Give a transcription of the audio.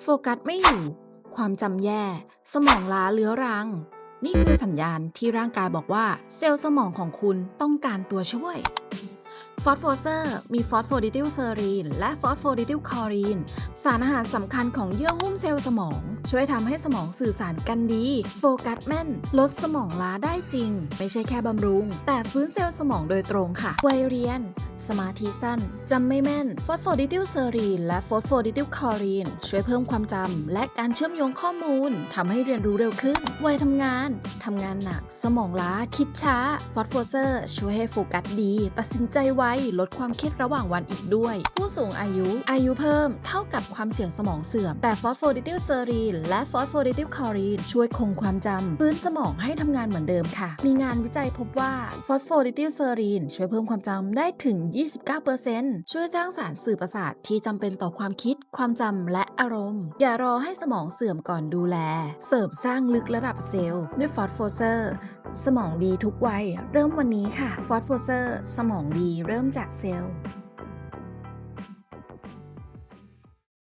โฟกัสไม่อยู่ ความจำแย่ สมองล้าเรื้อรัง นี่คือสัญญาณที่ร่างกายบอกว่าเซลล์สมองของคุณต้องการตัวช่วยฟอสโฟเซอร์มีฟอสโฟดิทิลเซอรีนและฟอสโฟดิทิลคอรีน สารอาหารสำคัญของเยื่อหุ้มเซลล์สมอง ช่วยทำให้สมองสื่อสารกันดี โฟกัสแม่น ลดสมองล้าได้จริง ไม่ใช่แค่บำรุง แต่ฟื้นเซลล์สมองโดยตรงค่ะ วัยเรียน สมาธิสั้น จำไม่แม่นฟอสโฟดิทิลเซอรีนและฟอสโฟดิทิลคอรีนช่วยเพิ่มความจำและการเชื่อมโยงข้อมูลทำให้เรียนรู้เร็วขึ้น วัยทำงานทำงานหนัก สมองล้า คิดช้าฟอสโฟเซอร์ช่วยให้โฟกัสดี ตัดสินใจไวลดความเครียดระหว่างวันอีกด้วย ผู้สูงอายุ อายุเพิ่มเท่ากับความเสี่ยงสมองเสื่อม แต่ฟอสโฟดิทิลเซอรีนและฟอสโฟดิทิลคอรีนช่วยคงความจำฟื้นสมองให้ทำงานเหมือนเดิมค่ะ มีงานวิจัยพบว่าฟอสโฟดิทิลเซอรีนช่วยเพิ่มความจำได้ถึง29%ช่วยสร้างสารสื่อประสาทที่จำเป็นต่อความคิด ความจำและอารมณ์ อย่ารอให้สมองเสื่อมก่อนดูแล เสริมสร้างลึกระดับเซลล์ด้วยฟอสโฟเซอร์สมองดีทุกวัย เริ่มวันนี้ค่ะฟอสโฟเซอร์สมองดีเริ่มจากเซลล์